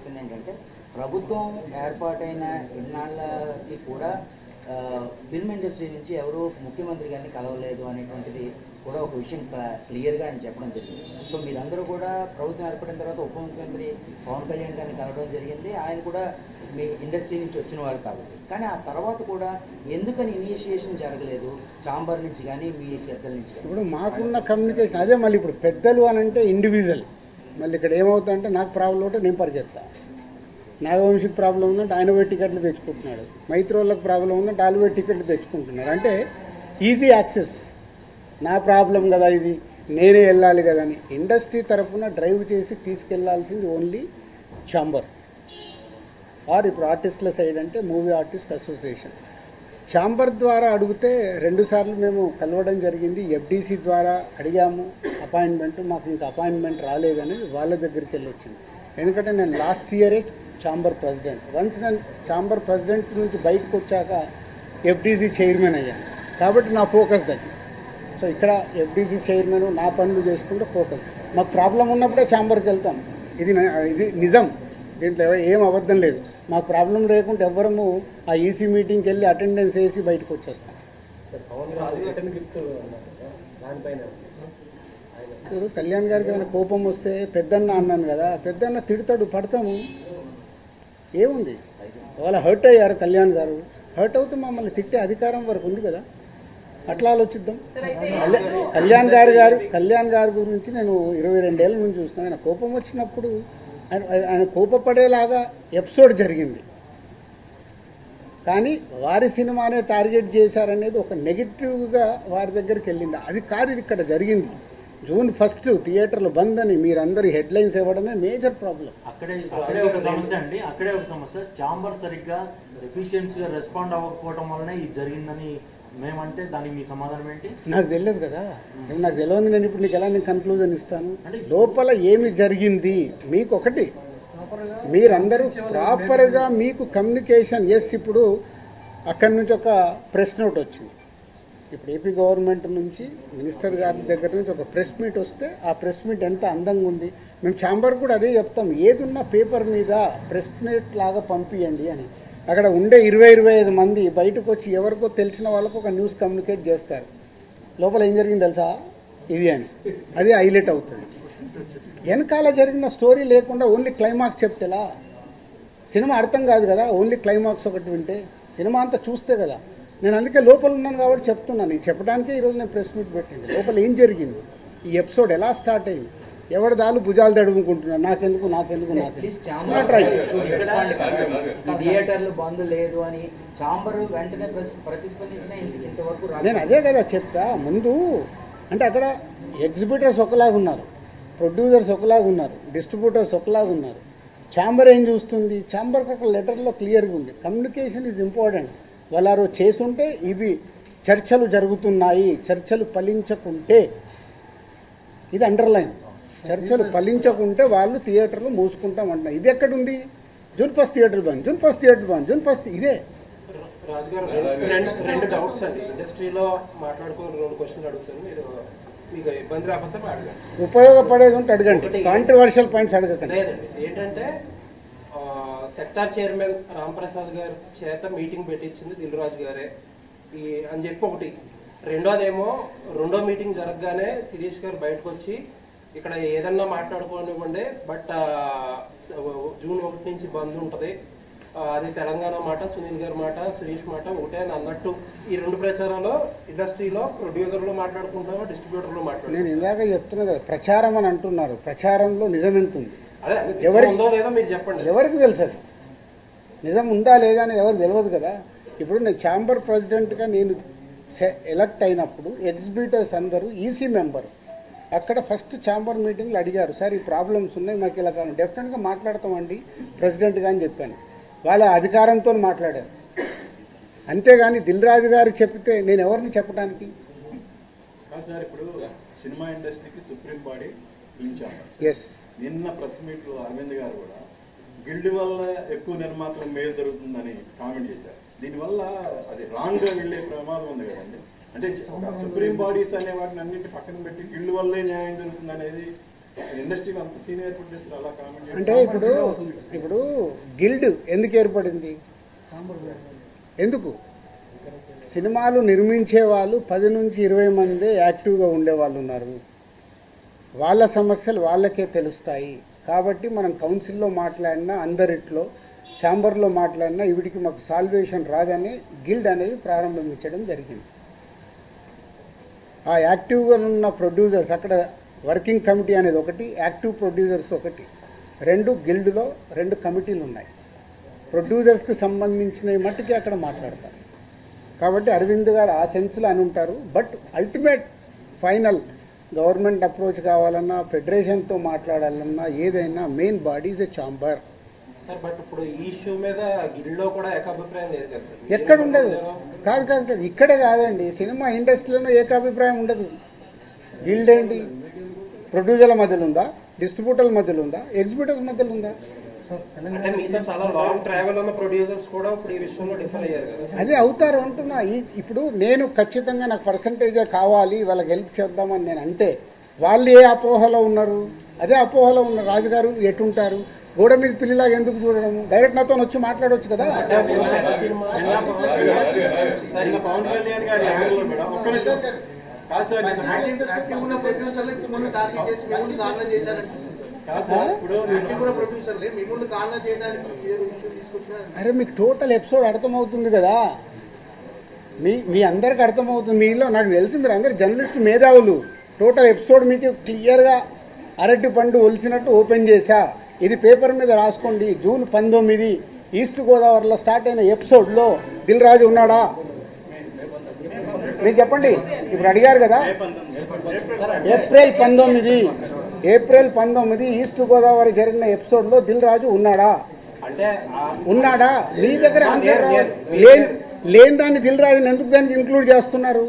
చెప్పింది ఏంటంటే ప్రభుత్వం ఏర్పాటైన ఇన్నాళ్ళకి కూడా ఫిల్మ్ ఇండస్ట్రీ నుంచి ఎవరు ముఖ్యమంత్రి గారిని కలవలేదు అనేటువంటిది కూడా ఒక విషయం క్లియర్గా ఆయన చెప్పడం జరిగింది. సో మీరందరూ కూడా ప్రభుత్వం ఏర్పడిన తర్వాత ఉప ముఖ్యమంత్రి పవన్ కళ్యాణ్ గారిని కలవడం జరిగింది. ఆయన కూడా మీ ఇండస్ట్రీ నుంచి వచ్చిన వారు కాబట్టి. కానీ ఆ తర్వాత కూడా ఎందుకని ఇనిషియేషన్ జరగలేదు? చాంబర్ నుంచి కానీ మీ పెద్దల నుంచి ఇప్పుడు మాకున్న కమ్యూనికేషన్ అదే మళ్ళీ ఇప్పుడు పెద్దలు అని అంటే ఇండివిజువల్ మళ్ళీ ఇక్కడ ఏమవుతుందంటే నాకు ప్రాబ్లం ఉంటే నేను పరిగెత్తా. నాగవంశికి ప్రాబ్లం ఉందంటే ఆయన పోయి టికెట్లు తెచ్చుకుంటున్నాడు. మైత్రోళ్ళకి ప్రాబ్లం ఉందంటే వాళ్ళు పోయి టికెట్లు తెచ్చుకుంటున్నారు. అంటే ఈజీ యాక్సెస్. నా ప్రాబ్లం కదా ఇది నేనే వెళ్ళాలి కదా అని. ఇండస్ట్రీ తరఫున డ్రైవ్ చేసి తీసుకెళ్ళాల్సింది ఓన్లీ ఛాంబర్. ఆర్ ఇప్పుడు ఆర్టిస్టుల సైడ్ అంటే మూవీ ఆర్టిస్ట్ అసోసియేషన్. ఛాంబర్ ద్వారా అడిగితే రెండుసార్లు మేము కలవడం జరిగింది. ఎఫ్డీసీ ద్వారా అడిగాము. అపాయింట్మెంట్ మాకు ఇంకా అపాయింట్మెంట్ రాలేదనేది వాళ్ళ దగ్గరికి వెళ్ళి వచ్చింది. ఎందుకంటే నేను లాస్ట్ ఇయరే ఛాంబర్ ప్రెసిడెంట్. వన్స్ నేను ఛాంబర్ ప్రెసిడెంట్ నుంచి బయటకు వచ్చాక ఎఫ్డీసీ చైర్మన్ అయ్యాను. కాబట్టి నా ఫోకస్ దగ్గర సో ఇక్కడ ఎఫ్డీసీ చైర్మన్ నా పనులు చేసుకుంటే ఫోకస్ మాకు ప్రాబ్లం ఉన్నప్పుడే ఛాంబర్కి వెళ్తాం. ఇది ఇది నిజం. దీంట్లో ఏం అబద్ధం లేదు. మాకు ప్రాబ్లం లేకుంటే ఎవ్వరము ఆ ఈసీ మీటింగ్కి వెళ్ళి అటెండెన్స్ వేసి బయటకు వచ్చేస్తాం. ఇప్పుడు కళ్యాణ్ గారికి ఏదైనా కోపం వస్తే పెద్దన్న అన్నాను కదా పెద్దన్న తిడతాడు పడతాము. ఏముంది? ఒకవేళ హర్ట్ అయ్యారు కళ్యాణ్ గారు హర్ట్ అవుతే మమ్మల్ని తిట్టే అధికారం వరకు ఉంది కదా. అట్లా ఆలోచిద్దాం. కళ్యాణ్ కళ్యాణ్ గారు గారు కళ్యాణ్ గారి గురించి నేను ఇరవై రెండేళ్ళ నుంచి చూస్తున్నాను. ఆయన కోపం వచ్చినప్పుడు ఆయన ఆయన కోపపడేలాగా ఎపిసోడ్ జరిగింది. కానీ వారి సినిమానే టార్గెట్ చేశారనేది ఒక నెగిటివ్గా వారి దగ్గరికి వెళ్ళింది. అది కాదు ఇది ఇక్కడ జరిగింది. జూన్ ఫస్ట్ థియేటర్లు బంద్ అని మీరందరూ హెడ్లైన్స్ ఇవ్వడమే మేజర్ ప్రాబ్లం. అక్కడే అక్కడే ఒక సమస్య అండి. అక్కడే ఒక సమస్య. చాంబర్ సరిగ్గా ఎఫిషియన్స్గా రెస్పాండ్ అవ్వకపోవడం వల్లనే ఇది జరిగిందని మేమంటే దానికి మీ సమాధానం ఏంటి? నాకు తెలియదు కదా. నాకు తెలియదు నేను ఇప్పుడు నీకు ఎలా నేను కన్క్లూజన్ ఇస్తాను లోపల ఏమి జరిగింది? మీకు ఒకటి మీరందరూ ప్రాపర్గా మీకు కమ్యూనికేషన్ ఎస్ ఇప్పుడు అక్కడి నుంచి ఒక ప్రెస్ నోట్ వచ్చింది. ఇప్పుడు ఏపీ గవర్నమెంట్ నుంచి మినిస్టర్ గారి దగ్గర నుంచి ఒక ప్రెస్ మీట్ వస్తే ఆ ప్రెస్ మీట్ ఎంత అందంగా ఉంది? మేము ఛాంబర్ కూడా అదే చెప్తాం ఏది పేపర్ మీద ప్రెస్ మీట్ లాగా పంపియండి అని. అక్కడ ఉండే ఇరవై ఇరవై ఐదు మంది బయటకు వచ్చి ఎవరికో తెలిసిన వాళ్ళకు ఒక న్యూస్ కమ్యూనికేట్ చేస్తారు. లోపల ఏం జరిగింది తెలుసా? ఇది అని. అది హైలైట్ అవుతుంది. వెనకాల జరిగిన స్టోరీ లేకుండా ఓన్లీ క్లైమాక్స్ చెప్తేలా? సినిమా అర్థం కాదు కదా ఓన్లీ క్లైమాక్స్ ఒకటి వింటే. సినిమా అంతా చూస్తే కదా. నేను అందుకే లోపల ఉన్నాను కాబట్టి చెప్తున్నాను ఇది చెప్పడానికే ఈరోజు నేను ప్రెస్ మీట్ పెట్టింది. లోపల ఏం జరిగింది? ఈ ఎపిసోడ్ ఎలా స్టార్ట్ అయింది? ఎవరి దాళ్ళు భుజాలు తడుముకుంటున్నారు? నాకెందుకు నాకెందుకు థియేటర్లు బంద్ లేదు అని చాంబర్ వెంటనే ప్రస్- ప్రతిస్పందించిన ఇంత- ఇంతవరకు రాలేదు. నేను అదే కదా చెప్తా. ముందు అంటే అక్కడ ఎగ్జిబిటర్స్ ఒకలాగా ఉన్నారు. ప్రొడ్యూసర్స్ ఒకలాగా ఉన్నారు డిస్ట్రిబ్యూటర్స్ ఒకలాగా ఉన్నారు. ఛాంబర్ ఏం చూస్తుంది? ఛాంబర్కి ఒక లెటర్లో క్లియర్గా ఉంది. Communication is important. వాళ్ళు చేస్తుంటే ఇవి చర్చలు జరుగుతున్నాయి. చర్చలు ఫలించకుంటే ఇది అండర్లైన్ చర్చలు ఫలించకుంటే వాళ్ళు థియేటర్లు మూసుకుంటాం అంటున్నారు. ఇది ఎక్కడుంది? June first theatre bandh June first theatre bandh June first ఇదే. రాజుగారు రెండు- డౌట్స్ అండి. ఇండస్ట్రీలో మాట్లాడుకుని రెండు క్వశ్చన్లు అడుగుతాను మీరు మీకు ఇబ్బంది రాకపోతే అడగండి. ఉపయోగపడేది ఉంటే అడగండి. కాంట్రవర్షియల్ పాయింట్స్ అడగకండి. లేదండి. ఏంటంటే సెక్టార్ చైర్మన్ రాంప్రసాద్ గారి చేత మీటింగ్ పెట్టించింది దిల్రాజు గారే. ఈ అని చెప్పి ఒకటి. రెండోదేమో రెండో మీటింగ్ జరగగానే శిరీష్ గారు బయటకు వచ్చి ఇక్కడ ఏదన్నా మాట్లాడుకోనివ్వండి బట్ జూన్ ఒకటి నుంచి బంద్ ఉంటుంది. అది తెలంగాణ మాట సునీల్ గారి మాట సురేష్ మాట ఒకటే అని అన్నట్టు ఈ రెండు ప్రచారాలు ఇండస్ట్రీలో ప్రొడ్యూసర్లు మాట్లాడుకుంటారు డిస్ట్రిబ్యూటర్లు మాట్లాడుకుంటారు. నేను ఇందాక చెప్తున్నా కదా ప్రచారం అని అంటున్నారు. ప్రచారంలో నిజం ఎంత ఉంది ఎవరికి- ఉందో లేదో మీరు చెప్పండి. ఎవరికి తెలుసు నిజం ఉందా లేదా అనేది ఎవరికి తెలియదు కదా. ఇప్పుడు నేను ఛాంబర్ ప్రెసిడెంట్గా నేను ఎలక్ట్ అయినప్పుడు ఎగ్జిబిటర్స్ అందరూ ఈసీ మెంబర్స్ అక్కడ ఫస్ట్ ఛాంబర్ మీటింగ్లో అడిగారు. సార్ ఈ ప్రాబ్లమ్స్ ఉన్నాయి మాకు ఇలా కావాలి. డెఫినెట్గా మాట్లాడతామండి ప్రెసిడెంట్గా అని చెప్పాను. వాళ్ళ అధికారంతో మాట్లాడారు. అంతేగాని దిల్ రాజు గారు చెప్తే నేను ఎవరిని చెప్పడానికి సార్ ఇప్పుడు సినిమా ఇండస్ట్రీకి సుప్రీం బాడీ ఎస్ నిన్న ప్రెస్ మీట్లో అరవింద్ గారు కూడా గిల్డ్ వల్ల ఎక్కువ మేలు జరుగుతుందని కామెంట్ చేశారు. దీనివల్ల అది రాంగ్గా వెళ్ళే ప్రమాదం ఉంది కదండి. అంటే సుప్రీం బాడీస్ అనే వాటిని అన్నింటి పక్కన పెట్టి గిల్డ్ వల్లే న్యాయం జరుగుతుంది అనేది అంటే ఇప్పుడు ఇప్పుడు గిల్డ్ ఎందుకు ఏర్పడింది? ఎందుకు? సినిమాలు నిర్మించే వాళ్ళు పది నుంచి ఇరవై మంది యాక్టివ్గా ఉండే వాళ్ళు ఉన్నారు. వాళ్ళ సమస్యలు వాళ్ళకే తెలుస్తాయి. కాబట్టి మనం కౌన్సిల్లో మాట్లాడినా అందరిట్లో ఛాంబర్లో మాట్లాడినా వీటికి మాకు సాల్వేషన్ రాదని గిల్డ్ అనేది ప్రారంభించడం జరిగింది. ఆ యాక్టివ్గా ఉన్న ప్రొడ్యూసర్స్ అక్కడ వర్కింగ్ కమిటీ అనేది ఒకటి యాక్టివ్ ప్రొడ్యూసర్స్ ఒకటి. రెండు గిల్డ్లో రెండు కమిటీలు ఉన్నాయి. ప్రొడ్యూసర్స్కి సంబంధించినవి మట్టుకి అక్కడ మాట్లాడతారు. కాబట్టి అరవింద్ గారు ఆ సెన్స్లో అని ఉంటారు. But ultimate final government approach కావాలన్నా ఫెడరేషన్తో మాట్లాడాలన్నా ఏదైనా main body is a sir ఎక్కడ ఉండదు. కాదు కాదు కాదు. ఇక్కడ కాదండి. సినిమా ఇండస్ట్రీలో ఏకాభిప్రాయం ఉండదు. గిల్డ్ ఏంటి? ప్రొడ్యూసర్ల మధ్యలో ఉందా డిస్ట్రిబ్యూటర్ల మధ్యలో ఉందా ఎగ్జిబ్యూటర్స్ మధ్యలో ఉందా అంటే మీతో చాలా లాంగ్ ట్రావెల్ ఉన్న ప్రొడ్యూసర్స్ కూడా ఇప్పుడు ఈ విషయంలో డిఫర్ అయ్యారు కదా అదే అవుతారు అంటున్నా ఇప్పుడు నేను ఖచ్చితంగా నాకు పర్సంటేజే కావాలి వాళ్ళకి హెల్ప్ చేద్దామని నేను అంటే వాళ్ళు ఏ అపోహలో ఉన్నారు? అదే అపోహలో ఉన్న రాజుగారు ఎటుంటారు? గోడ మీద పిల్లిలాగా ఎందుకు చూడడం డైరెక్ట్ నాతో వచ్చి మాట్లాడవచ్చు కదా? నిన్న పవన్ కళ్యాణ్ గారి యాంగిల్లో మేడం ఒక్క నిమిషం కాదు సార్ నిన్న యాక్టివ్ ఉన్న ప్రొడ్యూసర్లు మిమ్మల్ని టార్గెట్ చేసి మిమ్మల్ని దారుణం చేశారంటే కాదు సార్. ఇప్పుడు యాక్టివ్ ఉన్న ప్రొడ్యూసర్లే మిమ్మల్ని దారుణం చేయడానికి ఏదో ఇష్యూ తీసుకొచ్చినారు అరే మీకు టోటల్ ఎపిసోడ్ అర్థమవుతుంది కదా. మీ మీ అందరికి అర్థమవుతుంది. మీలో నాకు తెలిసి మీరు అందరు జర్నలిస్ట్ మేధావులు. టోటల్ ఎపిసోడ్ మీకు క్లియర్గా అరటి పండు ఒలిసినట్టు ఓపెన్ చేశా. ఇది పేపర్ మీద రాసుకోండి. జూన్ పంతొమ్మిది ఈస్ట్ గోదావరిలో స్టార్ట్ అయిన ఎపిసోడ్లో దిల్ రాజు ఉన్నాడా? మీరు చెప్పండి. ఇప్పుడు అడిగారు కదా. ఏప్రిల్ పంతొమ్మిది. ఏప్రిల్ పంతొమ్మిది ఈస్ట్ గోదావరి జరిగిన ఎపిసోడ్లో దిల్ రాజు ఉన్నాడా? ఉన్నాడా? మీ దగ్గర. లేని దాన్ని దిల్ రాజుని ఎందుకు దానికి ఇంక్లూడ్ చేస్తున్నారు?